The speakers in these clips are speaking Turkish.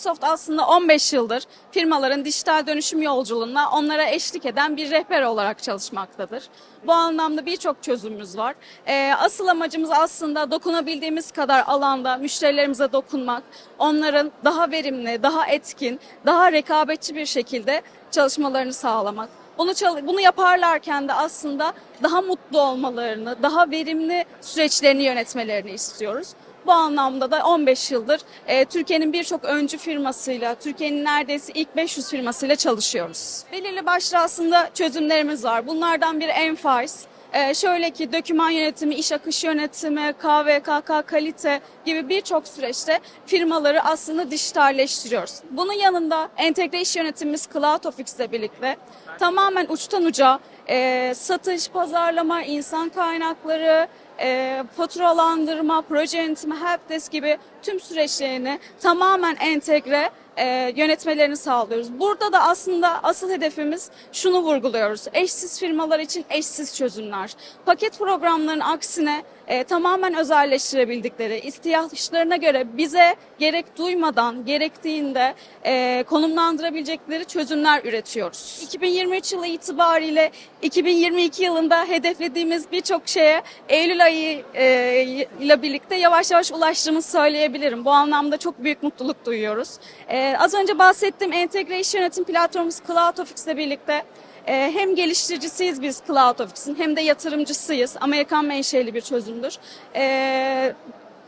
Microsoft aslında 15 yıldır firmaların dijital dönüşüm yolculuğuna onlara eşlik eden bir rehber olarak çalışmaktadır. Bu anlamda birçok çözümümüz var. Ee, asıl amacımız aslında dokunabildiğimiz kadar alanda müşterilerimize dokunmak, onların daha verimli, daha etkin, daha rekabetçi bir şekilde çalışmalarını sağlamak. Çal- bunu yaparlarken de aslında daha mutlu olmalarını, daha verimli süreçlerini yönetmelerini istiyoruz. Bu anlamda da 15 yıldır e, Türkiye'nin birçok öncü firmasıyla, Türkiye'nin neredeyse ilk 500 firmasıyla çalışıyoruz. Belirli başlı aslında çözümlerimiz var. Bunlardan biri Enfice. Ee, şöyle ki döküman yönetimi, iş akışı yönetimi, KVKK kalite gibi birçok süreçte firmaları aslında dijitalleştiriyoruz. Bunun yanında entegre iş yönetimimiz CloudOffice ile birlikte tamamen uçtan uca e, satış, pazarlama, insan kaynakları, e, faturalandırma, proje yönetimi, helpdesk gibi tüm süreçlerini tamamen entegre e, yönetmelerini sağlıyoruz. Burada da aslında asıl hedefimiz şunu vurguluyoruz. Eşsiz firmalar için eşsiz çözümler. Paket programların aksine e, tamamen özelleştirebildikleri, ihtiyaçlarına göre bize gerek duymadan, gerektiğinde e, konumlandırabilecekleri çözümler üretiyoruz. 2023 yılı itibariyle 2022 yılında hedeflediğimiz birçok şeye Eylül ayı e, ile birlikte yavaş yavaş ulaştığımızı söyleyebilirim. Bu anlamda çok büyük mutluluk duyuyoruz. E, az önce bahsettiğim entegre yönetim platformumuz CloudOffice ile birlikte ee, hem geliştiricisiyiz biz CloudOffice'in hem de yatırımcısıyız. Amerikan menşeli bir çözümdür. Ee,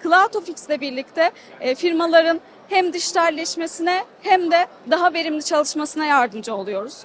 CloudOffice ile birlikte e, firmaların hem dijitalleşmesine hem de daha verimli çalışmasına yardımcı oluyoruz.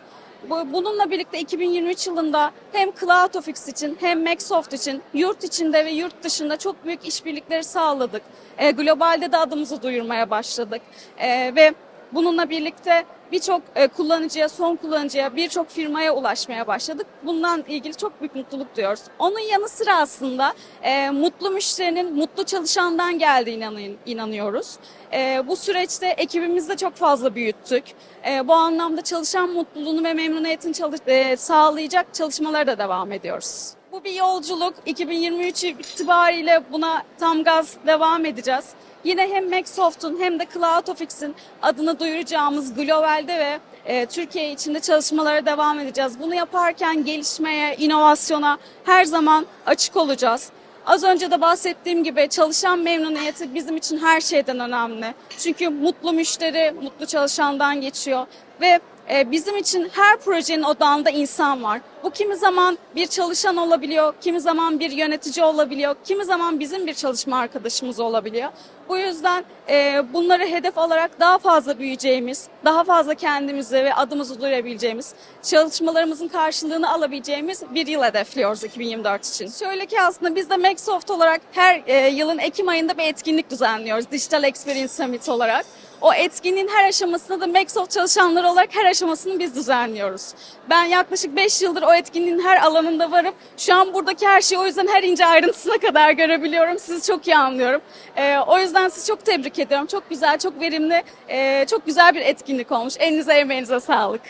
Bu- Bununla birlikte 2023 yılında hem CloudOffice için hem Microsoft için yurt içinde ve yurt dışında çok büyük işbirlikleri sağladık. E, globalde de adımızı duyurmaya başladık. E, ve bununla birlikte birçok e, kullanıcıya, son kullanıcıya, birçok firmaya ulaşmaya başladık. Bundan ilgili çok büyük mutluluk duyuyoruz. Onun yanı sıra aslında e, mutlu müşterinin mutlu çalışandan geldiğine inan- inanıyoruz. E, bu süreçte ekibimizi de çok fazla büyüttük. E, bu anlamda çalışan mutluluğunu ve memnuniyetini çalış- e, sağlayacak çalışmalara da devam ediyoruz. Bu bir yolculuk. 2023 itibariyle buna tam gaz devam edeceğiz. Yine hem Microsoft'un hem de CloudOffice'in adını duyuracağımız globalde ve e, Türkiye içinde çalışmalara devam edeceğiz. Bunu yaparken gelişmeye, inovasyona her zaman açık olacağız. Az önce de bahsettiğim gibi çalışan memnuniyeti bizim için her şeyden önemli. Çünkü mutlu müşteri, mutlu çalışandan geçiyor ve e, bizim için her projenin odağında insan var. Bu kimi zaman bir çalışan olabiliyor, kimi zaman bir yönetici olabiliyor, kimi zaman bizim bir çalışma arkadaşımız olabiliyor. Bu yüzden e, bunları hedef alarak daha fazla büyüyeceğimiz, daha fazla kendimizi ve adımızı duyurabileceğimiz, çalışmalarımızın karşılığını alabileceğimiz bir yıl hedefliyoruz 2024 için. Şöyle ki aslında biz de Microsoft olarak her e, yılın Ekim ayında bir etkinlik düzenliyoruz. Digital Experience Summit olarak. O etkinliğin her aşamasında da Microsoft çalışanları olarak her aşamasını biz düzenliyoruz. Ben yaklaşık 5 yıldır o etkinliğin her alanında varım. Şu an buradaki her şeyi o yüzden her ince ayrıntısına kadar görebiliyorum. Sizi çok iyi anlıyorum. Ee, o yüzden sizi çok tebrik ediyorum. Çok güzel, çok verimli, e, çok güzel bir etkinlik olmuş. Elinize emeğinize sağlık.